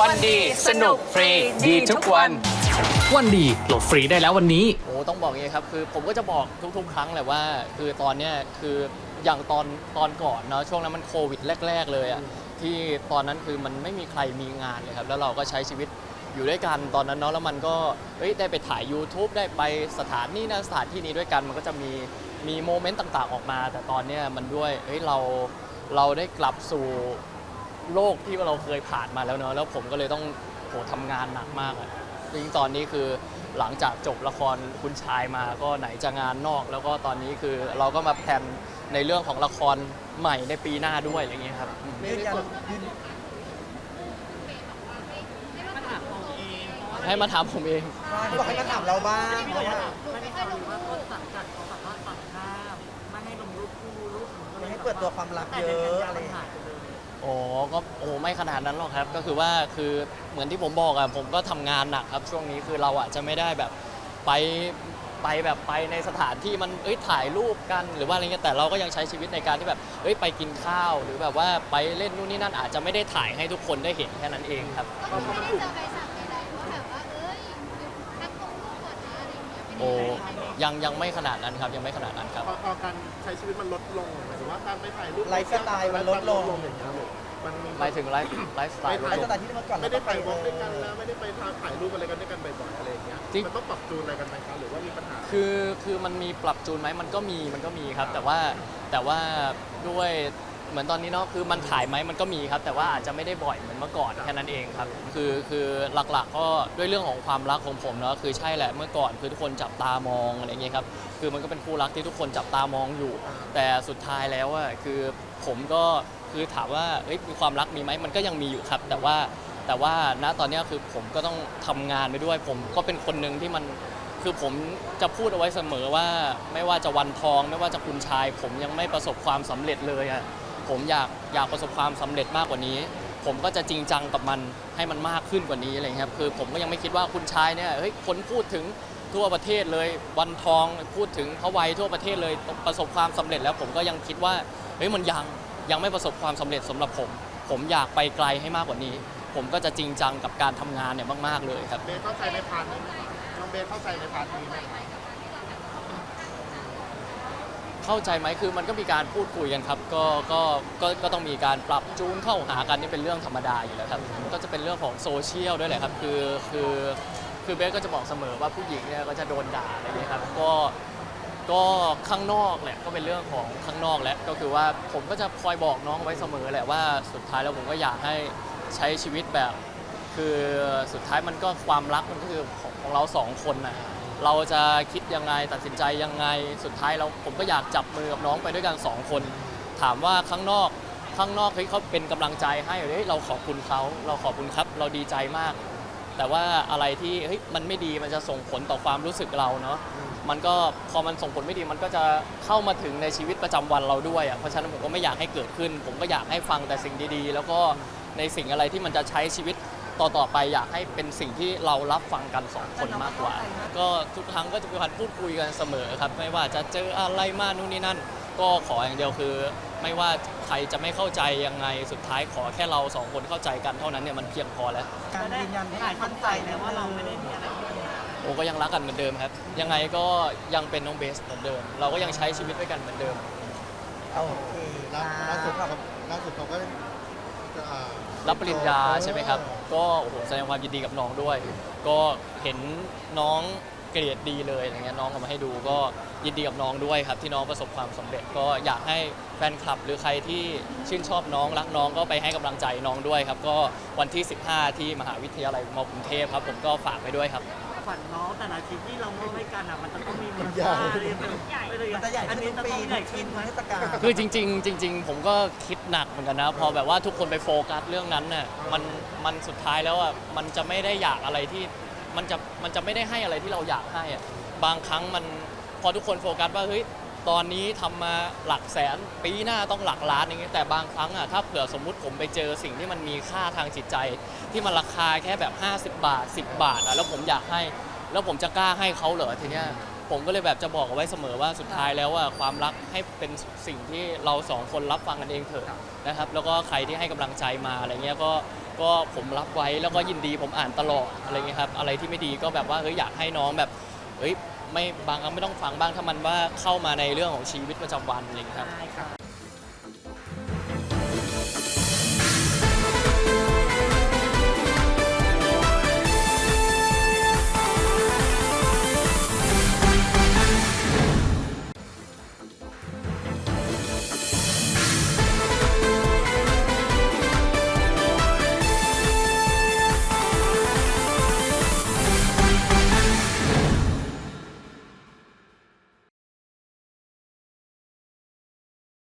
วันดีสนุกฟรีดีทุกวัน วันดีโหลดฟรีได้แล้ววันนี้ โอ้ต้องบอกอย่างนี้ครับคือผมก็จะบอกทุกๆ ครั้งแหละว่า คือตอนเนี้ยคืออย่างตอนตอนก่อนเนาะช่วงนั้นมันโควิดแรก ๆ เลยอะที่ตอนนั้นคือมันไม่มีใครมีงานเลยครับ แล้วเราก็ใช้ชีวิตอยู่ด้วยกันตอนนั้นเนาะแล้วมันก็เอ้ยได้ไปถ่าย YouTube ได้ไปสถานนี่นะสถานที่นี้ด้วยกัน มันก็จะมีมีโมเมนต์ต่างๆออกมา แต่ตอนเนี้ยมันด้วยเฮ้ยเราเราได้กลับสู่ โลกที่เราเคยผ่านมาแล้วเนอะแล้วผมก็เลยต้องโหทำงานหนักมากอะยิ่งตอนนี้คือหลังจากจบละครคุณชายมาก็ไหนจะงานนอก แล้วก็ตอนนี้คือเราก็มาแพลนในเรื่องของละครใหม่ในปีหน้าด้วยอะไรอย่างเงี้ยครับอืมยืนยันยืนให้มาถามผมเอง เขาบอกให้มาถามเราบ้างเพราะว่าไม่ได้ข่าวว่าต้นสังกัดเขาแบบว่าตัดภาพไม่ให้ลงรูปคู่รูปไม่ให้เปิดตัวความรักแต่เยเดือนอะกันยาอะไรมันอย่างหาเงี้ย ยไปเลยโอ้ก็โอ้ไม่ขนาดนั้นหรอกครับ ก็คือว่าคือเหมือนที่ผมบอกอะผมก็ทำงานหนักครับ ช่วงนี้คือเราอะจะไม่ได้แบบไปไปแบบไปในสถานที่มันเอ้ยถ่ายรูปกันหรือว่าอะไรเงี้ยแต่เราก็ยังใช้ชีวิตในการที่แบบเอ้ยไปกินข้าว หรือแบบว่าไปเล่นนู่นนี่นั่นอาจจะไม่ได้ถ่ายให้ทุกคนได้เห็นแค่นั้นเองครับ ก็ไม่ได้เจอใบสั่ง โอ้ยังไงยังยังไม่ขนาดนั้นครับยังไม่ขนาดนั้นครับพอพอการใช้ชีวิตมันลดลงหมายถึงว่าการไปถ่ายรูปไลฟ์สไตล์มันลดลง อย่างเงี้ยลูกมันมี หมายถึงไลฟ์ไลฟ์สไตล์ไลฟ์สไตล์ที่เมื่อก่อนไม่เราได้ก็ไปไปวอล์กด้วยกันเอแล้วอไม่ได้ไปถ่ายรูปอะไรกันด้วยกันบ่อยๆอะไรอย่างเงี้ยจริง มันต้องปรับจูนอะไรกันไหมครับหรือว่ามีปัญหา คือคือมันมีปรับจูนไหมมันก็มีมันก็มีครับ แต่ว่าแต่ว่าด้วย เหมือนตอนนี้เนาะคือมันถ่ายไหมมันก็มีครับ แต่ว่าอาจจะไม่ได้บ่อยเหมือนเมื่อก่อนแค่นั้นเองครับ คือคือหลักๆก็ด้วยเรื่องของความรักของผมเนาะคือใช่แหละเมื่อก่อนคือทุกคนจับตามองอะไรอย่างเงี้ยครับคือมันก็เป็นคู่รักที่ทุกคนจับตามองอยู่ แต่สุดท้ายแล้วอะคือผมก็คือถามว่าเอ้ยมีความรักมีไหมมันก็ยังมีอยู่ครับ แต่ว่าแต่ว่าณตอนนี้คือผมก็ต้องทำงานไปด้วย ผมก็เป็นคนหนึ่งที่มันคือผมจะพูดเอาไว้เสมอว่าไม่ว่าจะวันทอง ไม่ว่าจะคุณชาย ผมยังไม่ประสบความสำเร็จเลยอะ ผมอยากอยากประสบความสำเร็จมากกว่านี้ ผมก็จะจริงจังกับมันให้มันมากขึ้นกว่านี้อะไรเงี้ยครับคือผมก็ยังไม่คิดว่าคุณชายเนี่ยเฮ้ยคนพูดถึงทั่วประเทศเลยวันทองพูดถึงเขาวัยทั่วประเทศเลยประสบความสำเร็จแล้วผมก็ยังคิดว่าเฮ้ยมันยังยังไม่ประสบความสำเร็จสำหรับผม ผมอยากไปไกลให้มากกว่านี้ ผมก็จะจริงจังกับการทำงานเนี่ยมากๆเลยครับเบสเข้าใจในพาร์ทนี้ไหมน้องเบสเข้าใจในพาร์ทนี้ไหม เข้าใจไหมคือมันก็มีการพูดคุยกันครับก็ก็ก็ก็ต้องมีการปรับจูนเข้าหากันนี่เป็นเรื่องธรรมดาอยู่แล้วครับก็จะเป็นเรื่องของโซเชียลด้วยแหละครับคือคือคือเบสก็จะบอกเสมอว่าผู้หญิงเนี่ยก็จะโดนด่าอะไรอย่างเงี้ยครับก็ก็ข้างนอกแหละก็เป็นเรื่องของข้างนอกแหละก็คือว่าผมก็จะคอยบอกน้องไว้เสมอแหละว่าสุดท้ายแล้วผมก็อยากให้ใช้ชีวิตแบบ คือสุดท้ายมันก็ความรักมันก็คือของของเราสองคนนะ เราจะคิดยังไงตัดสินใจยังไง สุดท้ายเราผมก็อยากจับมือกับน้องไปด้วยกันสองคน ถามว่าข้างนอกข้างนอกเฮ้ยเขาเป็นกำลังใจให้เฮ้ยเราขอบคุณเขาเราขอบคุณครับ เราดีใจมาก แต่ว่าอะไรที่เฮ้ยมันไม่ดีมันจะส่งผลต่อความรู้สึกเราเนาะมันก็พอมันส่งผลไม่ดีมันก็จะเข้ามาถึงในชีวิตประจำวันเราด้วยอะเพราะฉะนั้นผมก็ไม่อยากให้เกิดขึ้น ผมก็อยากให้ฟังแต่สิ่งดีๆ แล้วก็ในสิ่งอะไรที่มันจะใช้ชีวิต ต่อๆไปอยากให้เป็นสิ่งที่เรารับฟังกันสองคนมากกว่า ก็ทุกครั้งก็จะมีการพูดคุยกันเสมอครับ ไม่ว่าจะเจออะไรมานู่นนี่นั่น ก็ขออย่างเดียวคือ ไม่ว่าใครจะไม่เข้าใจยังไงสุดท้ายขอแค่เราสองคนเข้าใจกันเท่านั้นเนี่ยมันเพียงพอแล้วการยืนยันให้หลายมั่มั่นนใจใจนะนะว่าว่าเราเราไม่ไม่ได้ได้มีอะไรโอ้ก็ยังรักกันเหมือนเดิมครับ ยังไงก็ยังเป็นน้องเบสเหมือนเดิม เราก็ยังใช้ชีวิตด้วยกันเหมือนเดิมโอเคล่าล่าสุดครับล่าสุดเขาก็อ่า รับปริญญาใช่ไหมครับ ก็โอ้โหแสดงความยินดีกับน้องด้วย ก็เห็นน้องเกรดดีเลยอะไรเงี้ยน้องเอามาให้ดูก็ยินดีกับน้องด้วยครับ ที่น้องประสบความสำเร็จ ก็อยากให้แฟนคลับหรือใครที่ชื่นชอบน้องรักน้องก็ไปให้กำลังใจน้องด้วยครับ ก็วันที่ 15 ที่มหาวิทยาลัยมกรุงเทพครับ ผมก็ฝากไปด้วยครับ ฝันน้องแต่ละชิ้นที่เรามอบให้กันอะมันจะต้องมีมูลค่าเรียกเป็นใหญ่เลยมันจะใหญ่อันขึ้นนี้ทุกจะปีต้องใหญ่ทุกขึ้ชิ้นนไหมเทศกาลคือจริง ๆ จริง ๆ ผมก็คิดหนักเหมือนกันนะ พอแบบว่าทุกคนไปโฟกัสเรื่องนั้นน่ะมันมันสุดท้ายแล้วอะมันจะไม่ได้อยากอะไรที่มันจะมันจะไม่ได้ให้อะไรที่เราอยากให้อะบางครั้งมันพอทุกคนโฟกัสว่าเฮ้ย ตอนนี้ทำมาหลักแสนปีหน้าต้องหลักล้านอย่างเงี้ยแต่บางครั้งอะถ้าเผื่อสมมุติผมไปเจอสิ่งที่มันมีค่าทางจิตใจ ที่มันราคาแค่แบบ 50 บาท 10 บาทอะแล้วผมอยากให้ แล้วผมจะกล้าให้เขาเหรอทีเนี้ยผมก็เลยแบบจะบอกเอาไว้เสมอว่าสุดท้ายแล้วว่าความรักให้เป็นสิ่งที่เราสองคนรับฟังกันเองเถอะนะครับ แล้วก็ใครที่ให้กำลังใจมาอะไรเงี้ยก็ก็ผมรับไว้แล้วก็ยินดีผมอ่านตลอดอะไรเงี้ยครับอะไรที่ไม่ดีก็แบบว่าเฮ้ยอยากให้น้องแบบเฮ้ย ไม่บางครั้งไม่ต้องฟังบ้างถ้ามันว่าเข้ามาในเรื่องของชีวิตประจำวันอะไรเงี้ยครับ ได้ค่ะ